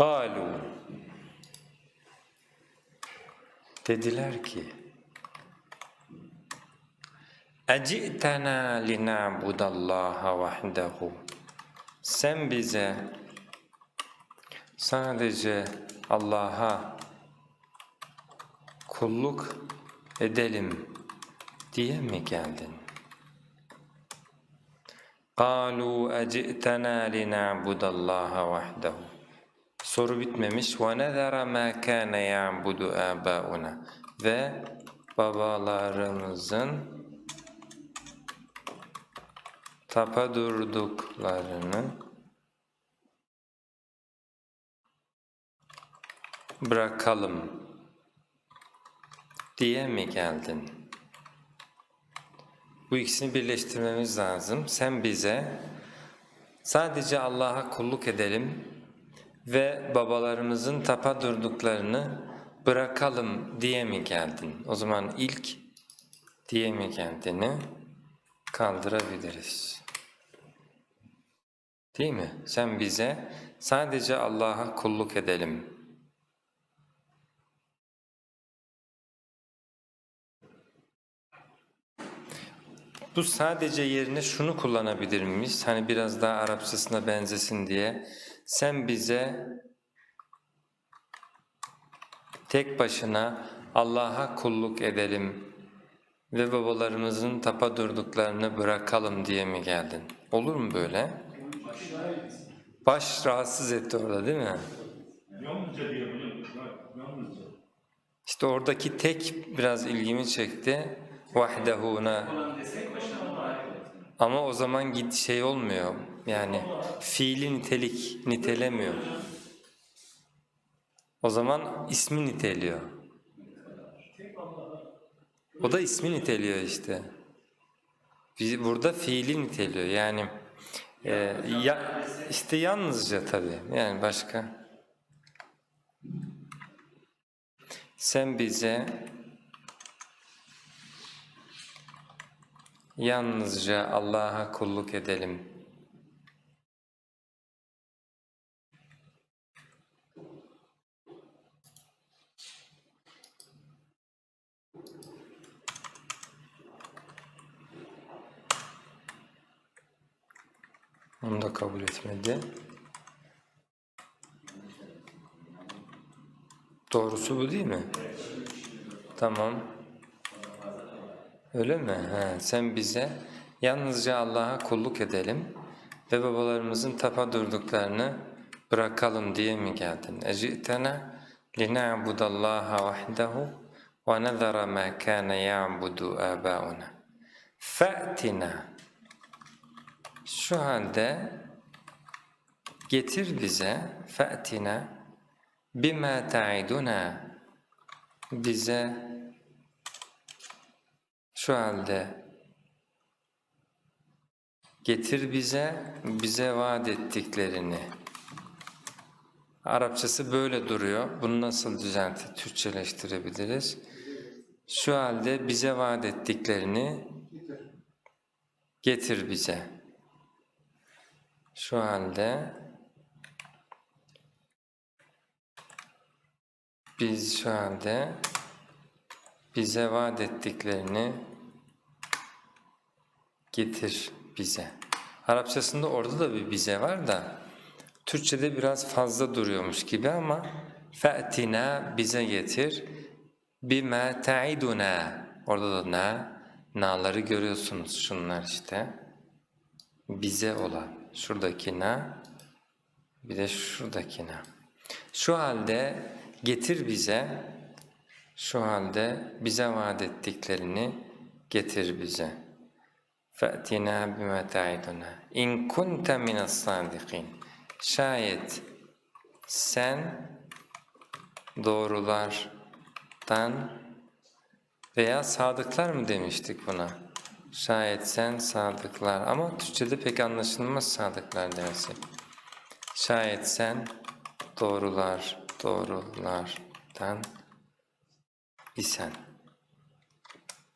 قالوا dediler ki اَجِئْتَنَا لِنَعْبُدَ اللّٰهَ وَحْدَهُ Sen bize sadece Allah'a kulluk edelim diye mi geldin? قَالُوا اَجِئْتَنَا لِنَعْبُدَ اللّٰهَ وَحْدَهُ Soru bitmemiş. وَنَذَرَ مَا كَانَ يَعْبُدُ آبَاؤُنَا Ve babalarımızın tapa durduklarını bırakalım diye mi geldin? Bu ikisini birleştirmemiz lazım. Sen bize sadece Allah'a kulluk edelim ve babalarımızın tapa durduklarını bırakalım diye mi geldin? O zaman ilk diye mi geldiğini kaldırabiliriz. Değil mi? Sen bize sadece Allah'a kulluk edelim. Bu sadece yerine şunu kullanabilir miyiz? Hani biraz daha Arapçasına benzesin diye. Sen bize tek başına Allah'a kulluk edelim ve babalarımızın tapa durduklarını bırakalım diye mi geldin? Olur mu böyle? Baş rahatsız etti orada değil mi? Yalnızca diye. Yalnızca. İşte oradaki tek biraz ilgimi çekti. Vahdehuna. Ama o zaman git şey olmuyor. Yani fiili nitelik nitelemiyor. O zaman ismi niteliyor. O da ismi niteliyor işte. Burada fiili niteliyor. Yani e, ya, işte yalnızca tabii. Yani başka. Sen bize yalnızca Allah'a kulluk edelim. Onu da kabul etmedi. Doğrusu bu değil mi? Tamam. Öyle mi? He, sen bize yalnızca Allah'a kulluk edelim ve babalarımızın tapa durduklarını bırakalım diye mi geldin? Ecitena lina'budallaha vahdehu ve nezara ma kana ya'budu abauna. Fa'tina şu halde getir bize fe'tine bima ta'iduna bize şu halde getir bize bize vaat ettiklerini Arapçası böyle duruyor. Bunu nasıl düzeltip Türkçeleştirebiliriz? Şu halde bize vaat ettiklerini getir bize. Şu halde. Biz şu halde bize vaat ettiklerini getir bize. Arapçasında orada da bir bize var da Türkçe'de biraz fazla duruyormuş gibi ama fe'tina bize getir bime ta'iduna. Orada da na na'ları görüyorsunuz şunlar işte. Bize olan şuradaki na bir de şuradaki na şu halde getir bize şu halde bize vaat ettiklerini getir bize. فَأْتِنَا بِمَا تَعِدُنَا اِنْ كُنْتَ مِنَ الصَّادِقِينَ Şayet sen doğrulardan veya sadıklar mı demiştik buna? Şayet sen sadıklar ama Türkçe'de pek anlaşılmaz sadıklar demesi. Şayet sen doğrular, doğrulardan isen.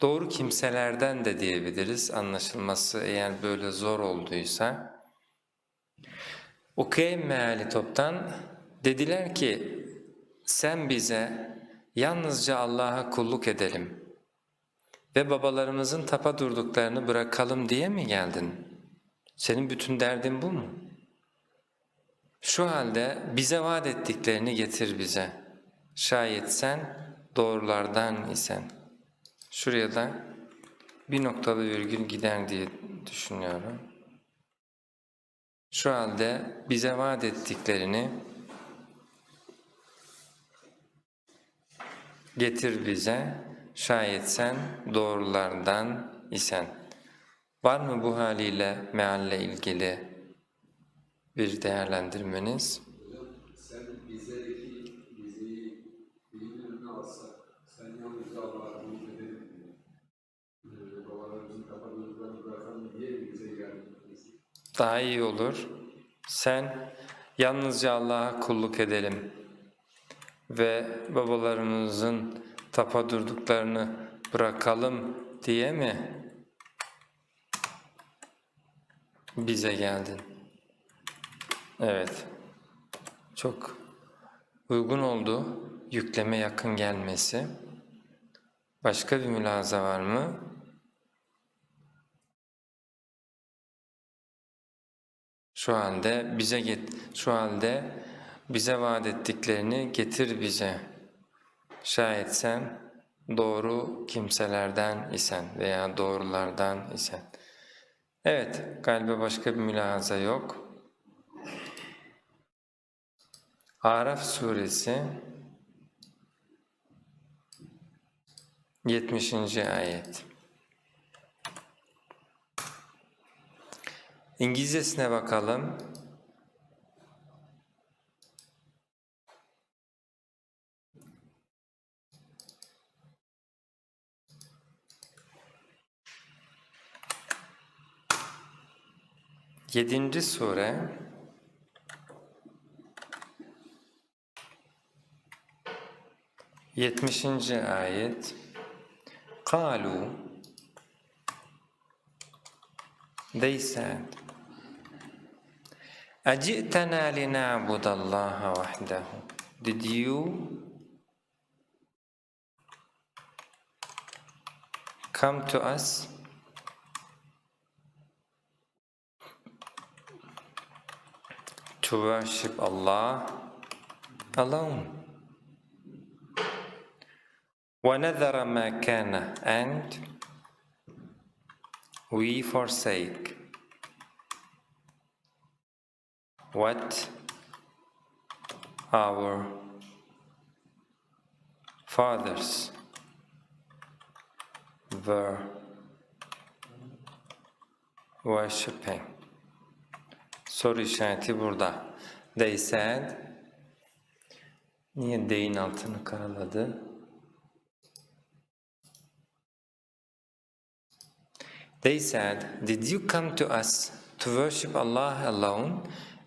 Doğru kimselerden de diyebiliriz anlaşılması eğer böyle zor olduysa. Okuyayım meali toptan. Dediler ki sen bize yalnızca Allah'a kulluk edelim ve babalarımızın tapa durduklarını bırakalım diye mi geldin? Senin bütün derdin bu mu? Şu halde bize vaat ettiklerini getir bize. Şayet sen doğrulardan isen. Şuraya da bir noktalı virgül gider diye düşünüyorum. Şu halde bize vaat ettiklerini getir bize şayet sen doğrulardan isen. Var mı bu haliyle mealle ilgili bir değerlendirmeniz? Sen bizdeki bizi bilimin önüne alsak, sen yalnızca Allah'a kulluk edelim diye. Ee, babalarımızın kapanırlarını bırakalım diye mi bize geldin? Daha iyi olur. Sen yalnızca Allah'a kulluk edelim ve babalarımızın tapa durduklarını bırakalım diye mi bize geldin? Evet. Çok uygun oldu yükleme yakın gelmesi. Başka bir mülaza var mı? Şu halde bize get şu halde bize vaat ettiklerini getir bize. Şayet sen doğru kimselerden isen veya doğrulardan isen. Evet, galiba başka bir mülahaza yok. Araf suresi 70. ayet. İngilizcesine bakalım. Yedinci sure yetmişinci ayet قالوا They said أجئتنا لنعبد الله وحده Did you come to us to worship Allah alone. وَنَذَرَ مَا كَانَ and we forsake what our fathers were worshipping. Soru işareti burada. They said Niye they'in altını karaladı? They said, Did you come to us to worship Allah alone,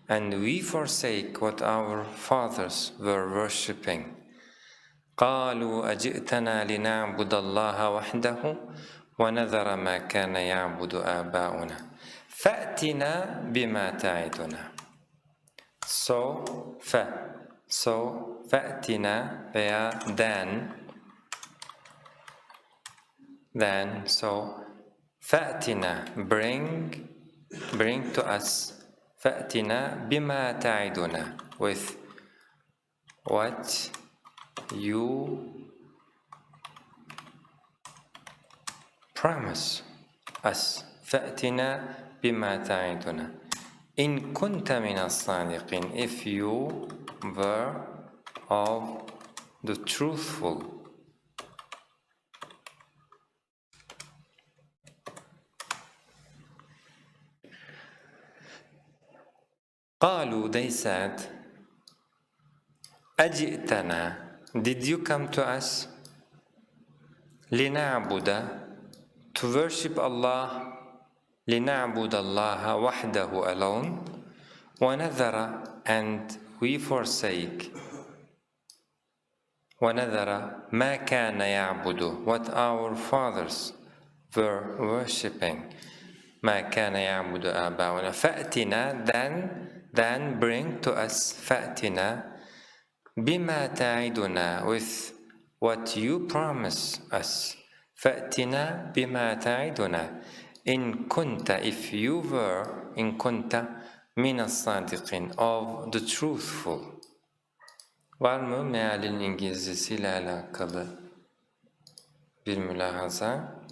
and we forsake what our fathers were worshipping? قالوا أجئتنا لنعبد الله وحده ونذر ما كان يعبد آباؤنا فأتنا بما تعدنا So, fa, so, فأتنا veya then, then, so, فأتنا, bring, bring to us, فأتنا بما تعدنا, with what you promise us فأتنا bima ta'iduna. In kunta minas sadiqin. If you were of the truthful. Qalu, they said, Ajitana, did you come to us? Linabuda, to worship Allah لنعبد الله وحده alone ونذر and we forsake ونذر ما كان يعبد what our fathers were worshipping ما كان يعبد آباؤنا فأتنا then then bring to us فأتنا بما تعدنا with what you promise us فأتنا بما تعدنا in kunta if you were in kunta minas sadikin of the truthful. Var mı mealin İngilizcesiyle alakalı bir mülahaza?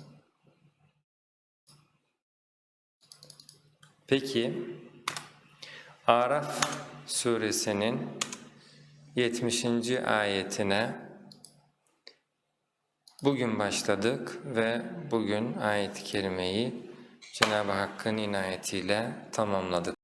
Peki Araf suresinin 70. ayetine bugün başladık ve bugün ayet-i kerimeyi Cenab-ı Hakk'ın inayetiyle tamamladık.